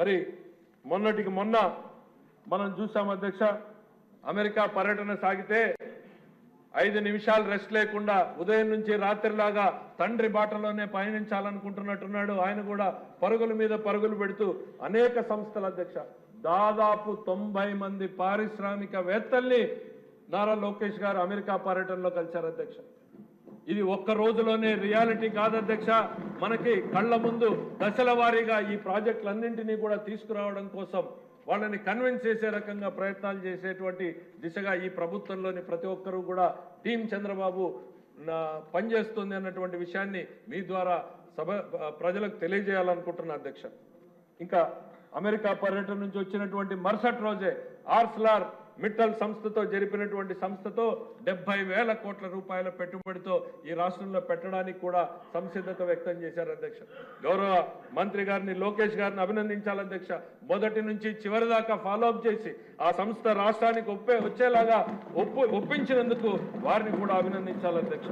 మరి మొన్నటికి మొన్న మనం చూసాం అధ్యక్ష అమెరికా పర్యటన సాగితే ఐదు నిమిషాలు రెస్ట్ లేకుండా ఉదయం నుంచి రాత్రిలాగా తండ్రి బాటలోనే పయనించాలనుకుంటున్నట్టున్నాడు. ఆయన కూడా పరుగుల మీద పరుగులు పెడుతూ అనేక సంస్థల అధ్యక్ష దాదాపు తొంభై మంది పారిశ్రామికవేత్తల్ని నారా లోకేష్ గారు అమెరికా పర్యటనలో కలిశారు అధ్యక్ష. ఇది ఒక్క రోజులోనే రియాలిటీ కాదు అధ్యక్ష. మనకి కళ్ళ ముందు దశల వారీగా ఈ ప్రాజెక్టులన్నింటినీ కూడా తీసుకురావడం కోసం వాళ్ళని కన్విన్స్ చేసే రకంగా ప్రయత్నాలు చేసేటువంటి దిశగా ఈ ప్రభుత్వంలోని ప్రతి ఒక్కరూ కూడా టీం చంద్రబాబు పనిచేస్తుంది అన్నటువంటి విషయాన్ని మీ ద్వారా సభ ప్రజలకు తెలియజేయాలనుకుంటున్నా అధ్యక్ష. ఇంకా అమెరికా పర్యటన నుంచి వచ్చినటువంటి మరుసటి రోజే ఆర్స్లార్ మిట్టల్ సంస్థతో జరిపినటువంటి సంస్థతో డెబ్బై వేల కోట్ల రూపాయల పెట్టుబడితో ఈ రాష్ట్రంలో పెట్టడానికి కూడా సంసిద్ధత వ్యక్తం చేశారు అధ్యక్ష. గౌరవ మంత్రి గారిని లోకేష్ గారిని అభినందించాలి అధ్యక్ష. మొదటి నుంచి చివరి దాకా ఫాలో అప్ చేసి ఆ సంస్థ రాష్ట్రానికి ఒప్పే వచ్చేలాగా ఒప్పు ఒప్పించినందుకు వారిని కూడా అభినందించాలి అధ్యక్ష.